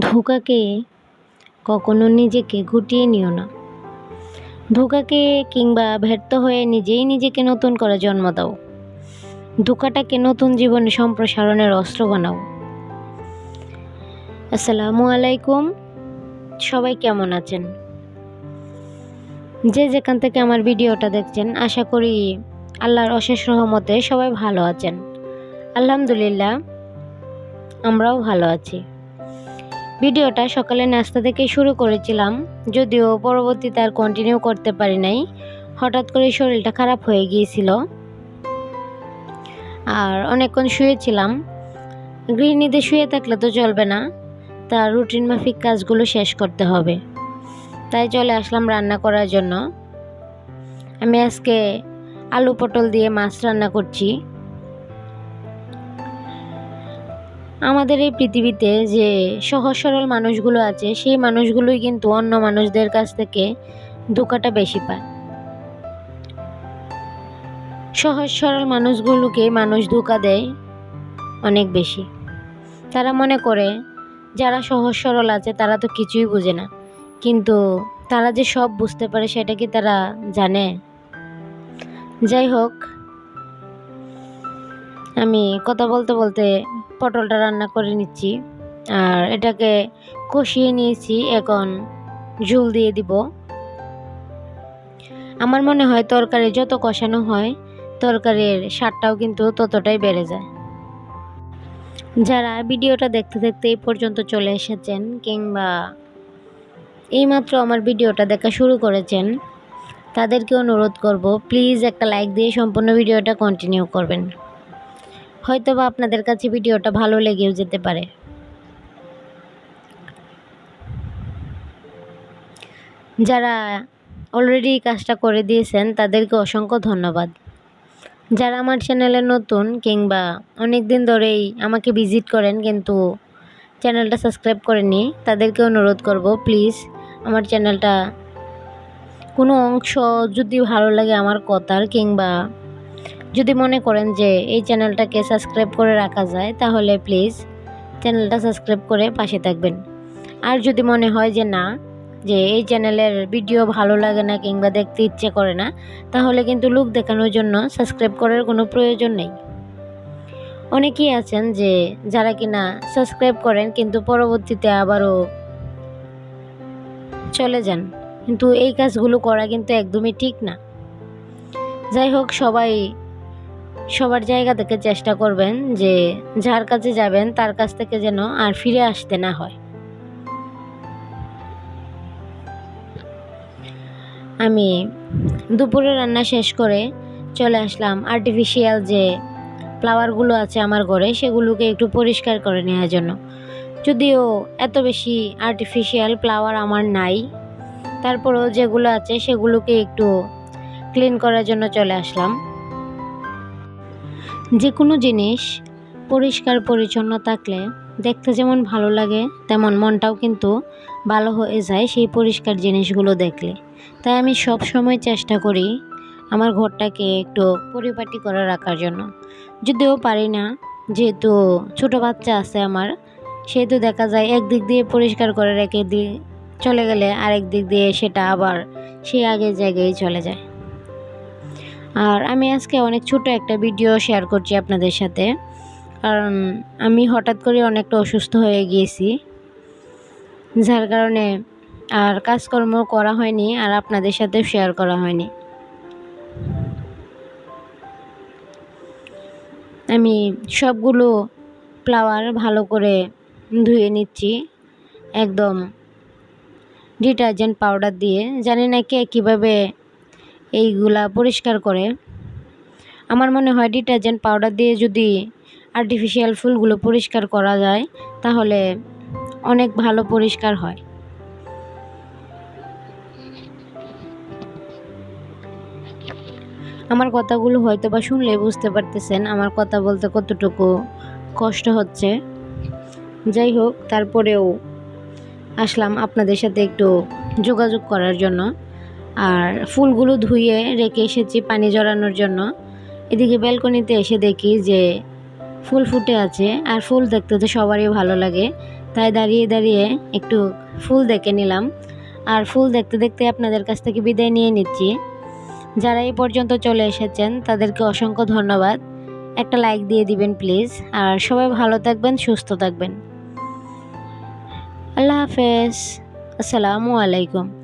ধোকাকে কখনো নিজেকে গুটিয়ে নিও না। ধোকাকে কিংবা ব্যর্থ হয়ে নিজেই নিজেকে নতুন করে জন্ম দাও। ধোকাটাকে নতুন জীবনে সম্প্রসারণের অস্ত্র বানাও। আসসালামু আলাইকুম। সবাই কেমন আছেন? যে যেখান থেকে আমার ভিডিওটা দেখছেন, আশা করি আল্লাহর অশেষ রহমতে সবাই ভালো আছেন। আলহামদুলিল্লাহ, আমরাও ভালো আছি। ভিডিওটা সকালে নাস্তা থেকে শুরু করেছিলাম, যদিও পরবর্তীতে আর কন্টিনিউ করতে পারি নাই। হঠাৎ করে শরীরটা খারাপ হয়ে গিয়েছিল। আর অনেকক্ষণ শুয়েছিলাম। গৃহিণীদের শুয়ে থাকলে তো চলবে না। তার রুটিন মাফিক কাজগুলো শেষ করতে হবে। তাই চলে আসলাম রান্না করার জন্য। আমি আজকে আলু পটল দিয়ে মাছ রান্না করছি। আমাদের এই পৃথিবীতে যে সহজ সরল মানুষগুলো আছে, সেই মানুষগুলোই কিন্তু অন্য মানুষদের কাছ থেকে ধোকাটা বেশি পায়। সহজ সরল মানুষগুলোকে মানুষ ধোকা দেয় অনেক বেশি। তারা মনে করে, যারা সহজ সরল আছে, তারা তো কিছুই বোঝে না। কিন্তু তারা যে সব বুঝতে পারে, সেটা কি তারা জানে? যাই হোক, আমি কথা বলতে বলতে পটলটা রান্না করে নিচ্ছি। আর এটাকে কষিয়ে নিয়েছি, এখন ঝুল দিয়ে দিব। আমার মনে হয় তরকারি যত কষানো হয়, তরকারির স্বাদটাও কিন্তু ততটাই বেড়ে যায়। যারা ভিডিওটা দেখতে দেখতে এই পর্যন্ত চলে এসেছেন, কিংবা এইমাত্র আমার ভিডিওটা দেখা শুরু করেছেন, তাদেরকে অনুরোধ করব, প্লিজ একটা লাইক দিয়ে সম্পূর্ণ ভিডিওটা কন্টিনিউ করবেন। হয়তো বা আপনাদের কাছে ভিডিওটা ভালো লেগেও যেতে পারে। যারা অলরেডি কাজটা করে দিয়েছেন, তাদেরকে অসংখ্য ধন্যবাদ। যারা আমার চ্যানেলে নতুন কিংবা অনেক দিন ধরেই আমাকে ভিজিট করেন কিন্তু চ্যানেলটা সাবস্ক্রাইব করেনি তাদেরকে অনুরোধ করব প্লিজ আমার চ্যানেলটা কোনো অংশ যদি ভালো লাগে আমার কথার কিংবা যদি মনে করেন যে এই চ্যানেলটাকে সাবস্ক্রাইব করে রাখা যায়, তাহলে প্লিজ চ্যানেলটা সাবস্ক্রাইব করে পাশে থাকবেন। আর যদি মনে হয় যে না, যে এই চ্যানেলের ভিডিও ভালো লাগে না কিংবা দেখতে ইচ্ছে করে না, তাহলে কিন্তু লুক দেখানোর জন্য সাবস্ক্রাইব করার কোনো প্রয়োজন নেই। অনেকেই আছেন যে যারা কিনা সাবস্ক্রাইব করেন কিন্তু পরবর্তীতে আবারও চলে যান। কিন্তু এই কাজগুলো করা কিন্তু একদমই ঠিক না। যাই হোক, সবাই সবার জায়গা থেকে চেষ্টা করবেন যে যার কাছে যাবেন, তার কাছ থেকে যেন আর ফিরে আসতে না হয়। আমি দুপুরে রান্না শেষ করে চলে আসলাম আর্টিফিশিয়াল যে ফ্লাওয়ারগুলো আছে আমার ঘরে, সেগুলোকে একটু পরিষ্কার করে নেওয়ার জন্য। যদিও এত বেশি আর্টিফিশিয়াল ফ্লাওয়ার আমার নাই, তারপরেও যেগুলো আছে সেগুলোকে একটু ক্লিন করার জন্য চলে আসলাম। যে কোনো জিনিস পরিষ্কার পরিচ্ছন্ন থাকলে দেখতে যেমন ভালো লাগে, তেমন মনটাও কিন্তু ভালো হয়ে যায় সেই পরিষ্কার জিনিসগুলো দেখলে। তাই আমি সব সময় চেষ্টা করি আমার ঘরটাকে একটু পরিপাটি করে রাখার জন্য। যদিও পারি না, যেহেতু ছোটো বাচ্চা আছে আমার, সেহেতু দেখা যায় একদিক দিয়ে পরিষ্কার করে রেখে দিয়ে চলে গেলে আরেক দিক দিয়ে সেটা আবার সেই আগের জায়গায় চলে যায়। আর আমি আজকে অনেক ছোট একটা ভিডিও শেয়ার করছি আপনাদের সাথে। কারণ আমি হঠাৎ করে অনেকটা অসুস্থ হয়ে গিয়েছি। যার কারণে আর কাজকর্ম করা হয়নি আর আপনাদের সাথে শেয়ার করা হয়নি। আমি সবগুলো ফ্লাওয়ার ভালো করে ধুয়ে নিচ্ছি। একদম ডিটারজেন্ট পাউডার দিয়ে। জানি না কে কীভাবে এইগুলা পরিষ্কার করে। আমার মনে হয় ডিটারজেন্ট পাউডার দিয়ে যদি আর্টিফিশিয়াল ফুলগুলো পরিষ্কার করা যায়, তাহলে অনেক ভালো পরিষ্কার হয়। আমার কথাগুলো হয়তো বা শুনলে বুঝতে পারতেছেন আমার কথা বলতে কতটুকু কষ্ট হচ্ছে। যাই হোক, তারপরেও আসলাম আপনাদের সাথে একটু যোগাযোগ করার জন্য। আর ফুলগুলো ধুয়ে রেখে এসেছি পানি জড়ানোর জন্য। এদিকে ব্যালকনিতে এসে দেখি যে ফুল ফুটে আছে আর ফুল দেখতে তো সবারই ভালো লাগে। তাই দাঁড়িয়ে দাঁড়িয়ে একটু ফুল দেখে নিলাম। আর ফুল দেখতে দেখতে আপনাদের কাছ থেকে বিদায় নিয়ে নিচ্ছি। যারা এই পর্যন্ত চলে এসেছেন, তাদেরকে অসংখ্য ধন্যবাদ। একটা লাইক দিয়ে দিবেন প্লিজ। আর সবাই ভালো থাকবেন, সুস্থ থাকবেন। আল্লাহ হাফেজ। আসসালামু আলাইকুম।